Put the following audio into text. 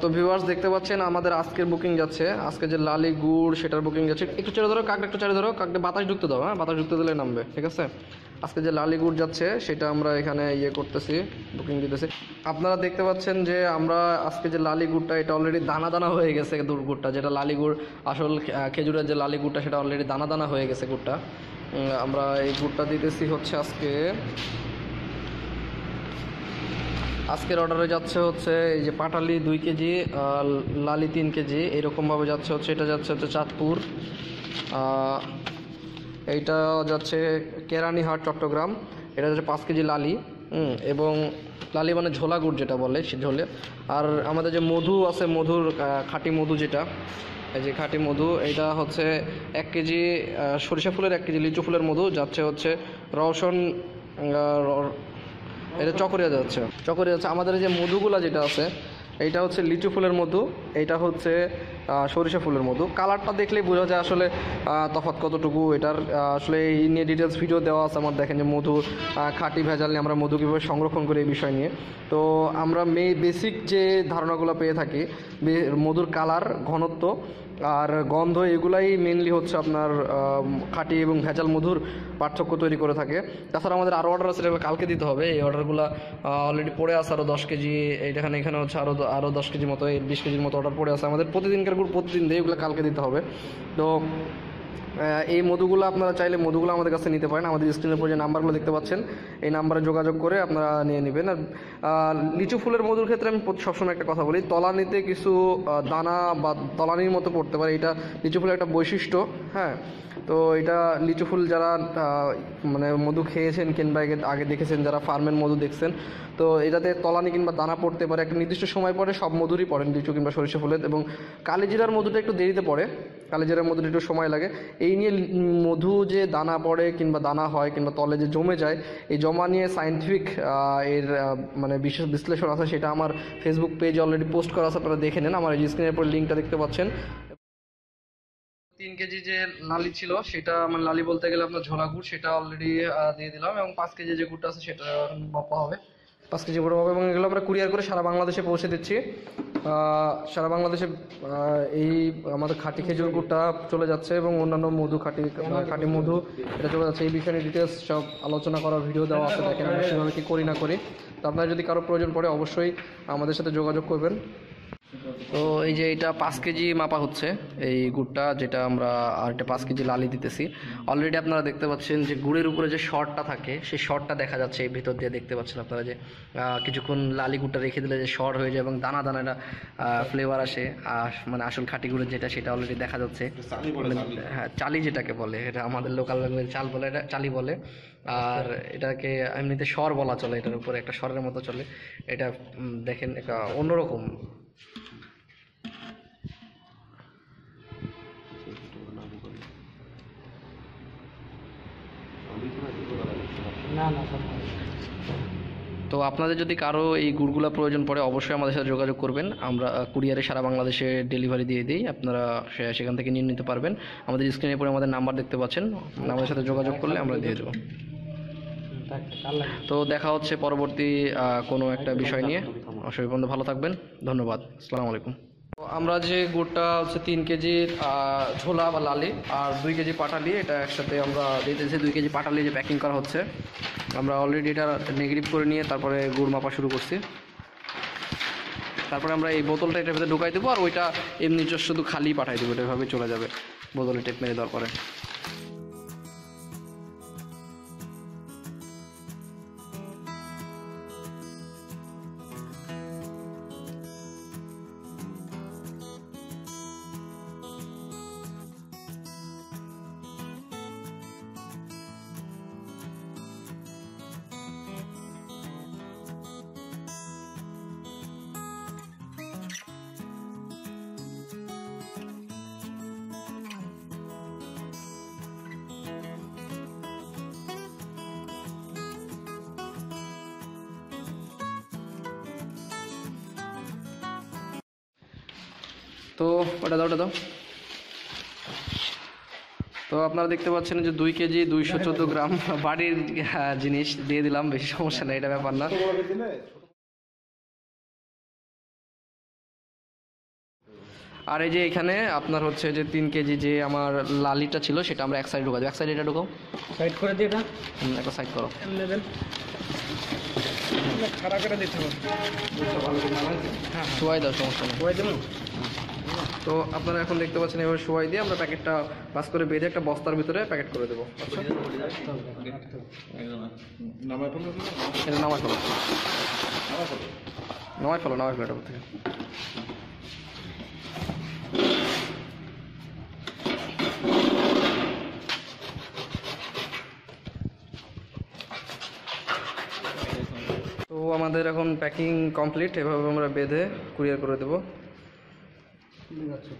তো ভিউয়ার্স দেখতে পাচ্ছেন, আমাদের আজকের বুকিং যাচ্ছে। আজকে যে লালি গুড়, সেটার বুকিং যাচ্ছে। একটু ছেড়ে ধরো কাকটা একটু ছেড়ে ধরো কাকটা বাতাস ঢুকতে দাও হ্যাঁ? বাতাস ঢুকতে দিলে নামবে, ঠিক আছে? আজকে যে লালি গুড় যাচ্ছে, সেটা আমরা এখানে ইয়ে করতেছি বুকিং দিতেছি। আপনারা দেখতে পাচ্ছেন যে আমরা আজকে যে লালি গুড়টা, এটা অলরেডি দানা দানা হয়ে গেছে গুড়টা। যেটা লালি গুড়, আসল খেজুরের যে লালি গুড়টা, সেটা অলরেডি দানা দানা হয়ে গেছে গুড়টা। আমরা এই গুড়টা দিতেছি হচ্ছে আজকে আজকের অর্ডারে যাচ্ছে হচ্ছে এই যে পাটালি দুই কেজি লালি তিন কেজি, এরকমভাবে যাচ্ছে হচ্ছে, এটা যাচ্ছে হচ্ছে চাঁদপুর। এইটা যাচ্ছে কেরানীহাট, চট্টগ্রাম। এটা যাচ্ছে পাঁচ কেজি লালি এবং লালি মানে ঝোলা গুড় যেটা বলে সে ঝোলে। আর আমাদের যে মধু আছে, মধুর খাঁটি মধু যেটা, এই যে খাঁটি মধু এটা হচ্ছে এক কেজি সরিষা ফুলের এক কেজি, লিচু ফুলের মধু, যাচ্ছে হচ্ছে রওশন এটা চকরিয়া যাচ্ছে। চকরিয়া যাচ্ছে। আমাদের যে মধুগুলা যেটা আছে, এইটা হচ্ছে লিচু ফুলের মধু, এইটা হচ্ছে সরিষা ফুলের মধু। কালারটা দেখলেই বোঝা যায় আসলে তফাৎ কতটুকু। এটার আসলে এই নিয়ে ডিটেলস ভিডিও দেওয়া আছে। আমার দেখেন যে মধু খাঁটি ভেজাল নিয়ে আমরা মধু কীভাবে সংরক্ষণ করি এই বিষয় নিয়ে। তো আমরা মে বেসিক যে ধারণাগুলো পেয়ে থাকি মধুর কালার ঘনত্ব আর গন্ধ, এগুলাই মেনলি হচ্ছে আপনার খাঁটি এবং ভেজাল মধুর পার্থক্য তৈরি করে থাকে। তাছাড়া আমাদের আরও অর্ডার আছে, যেগুলো কালকে দিতে হবে। এই অর্ডারগুলো অলরেডি পড়ে আছে আরও দশ কেজি। এইখানে, এখানে হচ্ছে আরও আরও দশ কেজি মতো বিশ কেজির মতো অর্ডার পড়ে আছে। আমাদের প্রতিদিনকার গুড় প্রতিদিন দেয় ওগুলো কালকে দিতে হবে। তো এই মধুগুলো আপনারা চাইলে মধুগুলো আমাদের কাছে নিতে পারেন। আমাদের স্ক্রিনের উপর যে নাম্বারগুলো দেখতে পাচ্ছেন, এই নাম্বারে যোগাযোগ করে আপনারা নিয়ে নেবেন। আর লিচু ফুলের মধুর ক্ষেত্রে আমি সবসময় একটা কথা বলি, তলানিতে কিছু দানা বা তলানির মতো পড়তে পারে। এটা লিচু ফুলের একটা বৈশিষ্ট্য হ্যাঁ? তো এটা লিচু ফুল যারা মানে মধু খেয়েছেন কিংবা আগে- দেখেছেন, যারা ফার্মের মধু দেখছেন, তো এটাতে তলানি কিংবা দানা পড়তে পারে। একটা নির্দিষ্ট সময় পরে সব মধুরই পড়েন লিচু কিংবা সরিষা ফুলের। এবং কালিজিরার মধুটা একটু দেরিতে পড়ে কালিজিরার মধ্যে একটু সময় লাগে। এই নিয়ে মধু যে দানা পড়ে কিংবা দানা হয় কিংবা তলে যে জমে যায়, এই জমা নিয়ে সায়েন্টিফিক এর মানে বিশেষ বিশ্লেষণ আছে সেটা আমার ফেসবুক পেজে অলরেডি পোস্ট করা আছে, আপনারা দেখে নেন। আমার এই স্ক্রিনের উপর লিঙ্কটা দেখতে পাচ্ছেন। তিন কেজি যে লালি ছিল, সেটা মানে লালি বলতে গেলে আপনার ঝোলা গুড় সেটা অলরেডি দিয়ে দিলাম এবং পাঁচ কেজি যে গুড়টা আছে, সেটা মাপা হবে। পাঁচ কেজি বড়ো হবে এবং এগুলো আমরা কুরিয়ার করে সারা বাংলাদেশে পৌঁছে দিচ্ছি। সারা বাংলাদেশে এই আমাদের খাঁটি খেজুর গুড়টা চলে যাচ্ছে এবং অন্যান্য মধু, খাটি, খাঁটি মধু এটা চলে যাচ্ছে। এই বিষয়ে ডিটেলস সব আলোচনা করার ভিডিও দেওয়া আছে, দেখেন আমরা সেভাবে কি করি না করি। তো আপনারা যদি কারও প্রয়োজন পড়ে অবশ্যই আমাদের সাথে যোগাযোগ করবেন। তো এই যে এটা পাঁচ কেজি মাপা হচ্ছে এই গুড়টা যেটা আমরা আর একটা পাঁচ কেজি লালি দিতেছি। অলরেডি আপনারা দেখতে পাচ্ছেন যে গুড়ের উপরে যে শর্টটা থাকে সেই শর্টটা দেখা যাচ্ছে এই ভিতর দিয়ে দেখতে পাচ্ছেন আপনারা যে কিছুক্ষণ লালি গুড়টা রেখে দিলে যে শর্ট হয়ে যায় এবং দানা দানা একটা ফ্লেভার আসে আর মানে আসল খাঁটি গুড়ের যেটা সেটা অলরেডি দেখা যাচ্ছে। মানে, হ্যাঁ চালি যেটাকে বলে এটা আমাদের লোকাল ল্যাঙ্গুয়েজ চাল বলে এটা চালি বলে। আর এটাকে এমনিতে স্বর বলা চলে এটার উপরে একটা স্বরের মতো চলে। এটা দেখেন একটা অন্যরকম। না না, সব তো আপনাদের যদি কারও এই গুড়গুলা প্রয়োজন পড়ে, অবশ্যই আমাদের সাথে যোগাযোগ করবেন। আমরা কুরিয়ারে সারা বাংলাদেশে ডেলিভারি দিয়ে দিই। আপনারা সেখান থেকে নিয়ে নিতে পারবেন। আমাদের স্ক্রিনের পরে আমাদের নাম্বার দেখতে পাচ্ছেন। আমাদের সাথে যোগাযোগ করলে আমরা দিয়ে দেবো। তো দেখা হচ্ছে পরবর্তী কোনো একটা বিষয় নিয়ে। অসুবিধা পর্যন্ত ভালো থাকবেন। ধন্যবাদ। আসসালামু আলাইকুম। আমরা যে গুড়টা হচ্ছে তিন কেজি ঝোলা বা লালি আর দুই কেজি পাটালি, এটা একসাথে আমরা দিতেছি। দুই কেজি পাটালি যে প্যাকিং করা হচ্ছে। আমরা অলরেডি এটা নেগেটিভ করে নিয়ে তারপরে গুড় মাপা শুরু করছি। তারপরে আমরা এই বোতলটা এটার ভিতরে ঢুকাই দেবো আর ওইটা এমনি শুধু খালি পাঠাই দেবো, এটা এভাবে চলে যাবে। বোতলে টেপ মেরে দেওয়ার তো ওটা দাও ওটা দাও। তো আপনারা দেখতে পাচ্ছেন যে দুই কেজি দুইশো চোদ্দ গ্রাম বাড়ির জিনিস দিয়ে দিলাম বেশি সমস্যা নেই এটা ব্যাপার না। আর এই যে এখানে আপনার হচ্ছে যে তিন কেজি যে আমার লালিটা ছিল সেটা আমরা এক সাইড ঢুকাবো এক সাইড এটা ঢুকাও। সাইড করে দিয়ে এটা? একটা সাইড করো। খাড়া করে দিতে হবে। হ্যাঁ শোয়াই দাও সমস্যা নেই। হয়ে তো আপনারা এখন দেখতে পাচ্ছেন এভাবে শোয়াই দিয়ে আমরা প্যাকেটটা বাস করে বেঁধে একটা বস্তার ভিতরে প্যাকেট করে দেবো। আচ্ছা। এটা নামাই ফেলো। নামাই ফেলো নামাই ফেলো এটা থেকে। তো আমাদের এখন প্যাকিং কমপ্লিট এভাবে আমরা বেঁধে কুরিয়ার করে দেবো। ঠিক আছে